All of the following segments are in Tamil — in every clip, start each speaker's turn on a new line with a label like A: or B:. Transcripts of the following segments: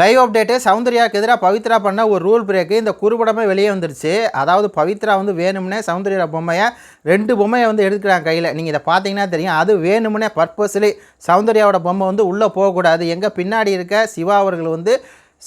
A: லைவ் அப்டேட்டு சௌந்தர்யாவுக்கு எதிராக பவித்ரா பண்ண ஒரு ரூல் பிரேக்கு இந்த குறுபடமே வெளியே வந்துருச்சு. அதாவது பவித்ரா வந்து வேணும்னே சௌந்தர்யா பொம்மையை ரெண்டு பொம்மையை வந்து எடுக்கிறாங்க கையில். நீங்கள் இதை பார்த்தீங்கன்னா தெரியும். அது வேணும்னே பர்பஸ்லி சௌந்தர்யாவோட பொம்மை வந்து உள்ளே போகக்கூடாது. எங்கே பின்னாடி இருக்க சிவா அவர்கள் வந்து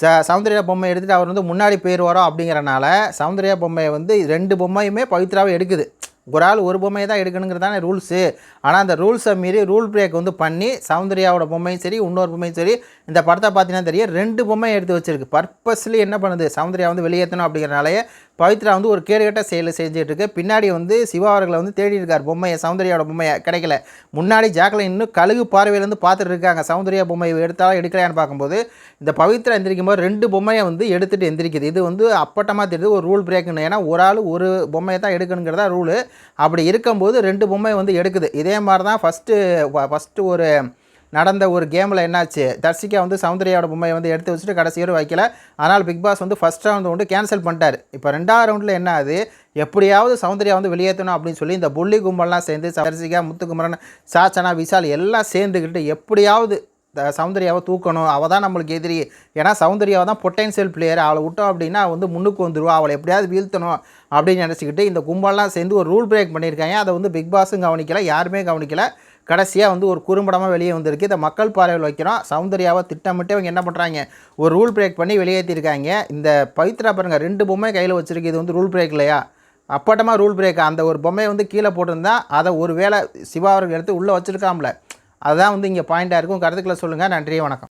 A: ச சௌந்தர்யா பொம்மை எடுத்துகிட்டு அவர் வந்து முன்னாடி போயிடுவாரோ அப்படிங்கிறனால சௌந்தர்யா பொம்மையை வந்து ரெண்டு பொம்மையுமே பவித்ராவை எடுக்குது. ஒரு ஆள் ஒரு பொம்மையை தான் எடுக்கணுங்கிறதான ரூல்ஸு. ஆனால் அந்த ரூல்ஸை மீறி ரூல் பிரேக் வந்து பண்ணி சௌந்தர்யாவோட பொம்மையும் சரி இன்னொரு பொம்மையும் சரி இந்த படத்தை பார்த்தீங்கன்னா தெரியும் ரெண்டு பொம்மையை எடுத்து வச்சிருக்கு. பர்பஸ்லி என்ன பண்ணுது? சௌந்தர்யா வந்து வெளியேற்றணும் அப்படிங்கிறனாலே பவித்ரா வந்து ஒரு கேடுகட்ட செயலை செஞ்சிட்ருக்கு. பின்னாடி வந்து சிவா அவர்களை வந்து தேடி இருக்கார் பொம்மையை சௌந்தர்யாவோட பொம்மையை. கிடைக்கல. முன்னாடி ஜாக்லின் இன்னும் கழுகு பார்வையிலேருந்து பார்த்துட்டு இருக்காங்க சௌந்தர்யா பொம்மையை எடுத்தாலும் எடுக்கலையான்னு பார்க்கும்போது இந்த பவித்ரா எந்திரிக்கும் போது ரெண்டு பொம்மையை வந்து எடுத்துகிட்டு எந்திரிக்குது. இது வந்து அப்பட்டமாக தெரியுது ஒரு ரூல் பிரேக்குன்னு ஏன்னா ஒரு ஆள் ஒரு பொம்மையை தான் எடுக்கணுங்கிறதா ரூலு அப்படி இருக்கும்போது ரெண்டு பொம்மையை வந்து எடுக்குது. இதே மாதிரி தான் ஃபஸ்ட்டு ஃபஸ்ட்டு ஒரு நடந்த ஒரு கேமில் என்னாச்சு? தர்சிகா வந்து சௌந்தர்யாவோட பொம்மையை வந்து எடுத்து வச்சுட்டு கடைசி வரை வைக்கல. ஆனால் பிக் பாஸ் வந்து ஃபஸ்ட் ரவுண்டு வந்து கேன்சல் பண்ணிட்டார். இப்போ ரெண்டாவது ரவுண்டில் என்ன ஆகுது எப்படியாவது சௌந்தர்யா வந்து வெளியேற்றணும் அப்படின்னு சொல்லி இந்த புள்ளி கும்பல்லாம் சேர்ந்து தர்சிகா முத்துக்குமரன் சாச்சனா விஷால் எல்லாம் சேர்ந்துக்கிட்டு எப்படியாவது சௌந்தர்யாவை தூக்கணும். அவள் தான் நம்மளுக்கு எதிரி. ஏன்னா சௌந்தர்யாவை தான் பொட்டென்ஷியல் பிளேயர் அவளை விட்டோம் அப்படின்னா வந்து முன்னுக்கு வந்துடுவா அவளை எப்படியாவது வீழ்த்தணும் அப்படின்னு நினச்சிக்கிட்டு இந்த கும்பல்லாம் சேர்ந்து ஒரு ரூல் பிரேக் பண்ணியிருக்காங்க. அதை வந்து பிக் பாஸும் கவனிக்கலை யாருமே கவனிக்கலை. கடைசியாக வந்து ஒரு குறும்படமாக வெளியே வந்திருக்கு. இதை மக்கள் பார்வையில் வைக்கிறோம். சௌந்தர்யாவை திட்டமிட்டு இவங்க என்ன பண்ணுறாங்க ஒரு ரூல் பிரேக் பண்ணி வெளியேற்றிருக்காங்க. இந்த பவித்ரா பாருங்க ரெண்டு பொம்மை கையில் வச்சுருக்கு. இது வந்து ரூல் பிரேக் இல்லையா? அப்பட்டமாக ரூல் பிரேக். அந்த ஒரு பொம்மையை வந்து கீழே போட்டிருந்தா அதை ஒரு வேளை சிவா அவர்கள் எடுத்து உள்ளே வச்சுருக்காம்ல. அதுதான் வந்து இங்கே பாயிண்ட்டாக இருக்கும் கருத்துக்களை சொல்லுங்கள் நன்றி வணக்கம்.